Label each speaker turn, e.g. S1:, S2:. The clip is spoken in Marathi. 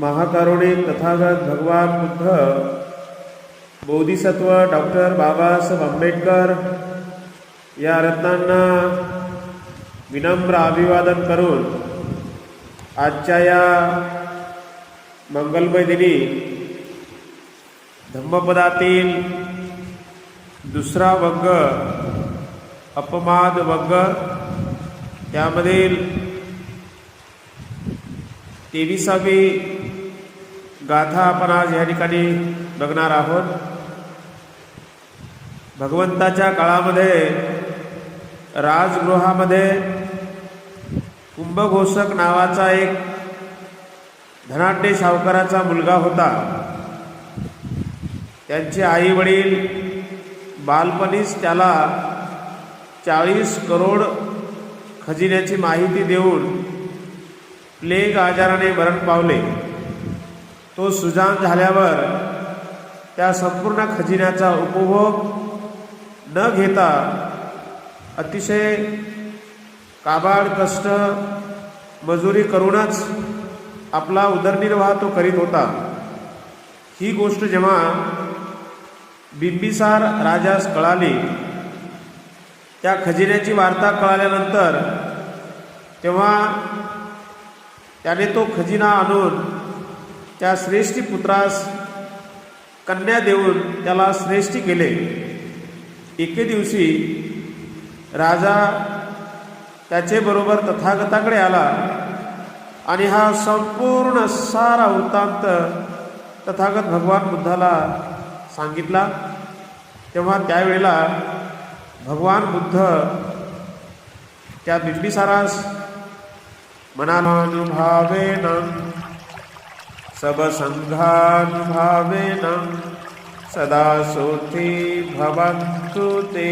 S1: महाकारुणे तथागत भगवान बुद्ध बोधिसत्व डॉक्टर बाबासाहेब आंबेडकर या रत्नांना विनम्र अभिवादन करून आजच्या या मंगलमय दिनी धम्मपदातील दुसरा वर्ग अपमाद वर्ग त्यामधील तेविसावी गाथा आपण आज या ठिकाणी बघणार आहोत. भगवंताच्या काळामध्ये राजगृहामध्ये कुंभघोषक नावाचा एक धनाढ्य सावकाराचा मुलगा होता. त्यांचे आई वडील बालपणीच त्याला चाळीस करोड खजिन्याची माहिती देऊन प्लेग आजाराने मरण पावले. तो सुजान झाल्यावर त्या संपूर्ण खजिन्याचा उपभोग न घेता अतिशय काबाड कष्ट मजुरी करूनच आपला उदरनिर्वाह तो करीत होता. ही गोष्ट जेव्हा बिंबिसार राजास कळाली त्या खजिन्याची वार्ता कळाल्यानंतर तेव्हा त्याने तो खजिना आणून त्या श्रेष्ठी पुत्रास कन्या देऊन त्याला श्रेष्ठी केले. एके दिवशी राजा त्याचे बरोबर तथागताकडे आला आणि हा संपूर्ण सारा वृत्तांत तथागत भगवान बुद्धाला सांगितला. तेव्हा त्यावेळेला भगवान बुद्ध त्या बिंबिसारास मनानुभावेन सबसंघानुभावेन सदा सुखी भवन्तु ते।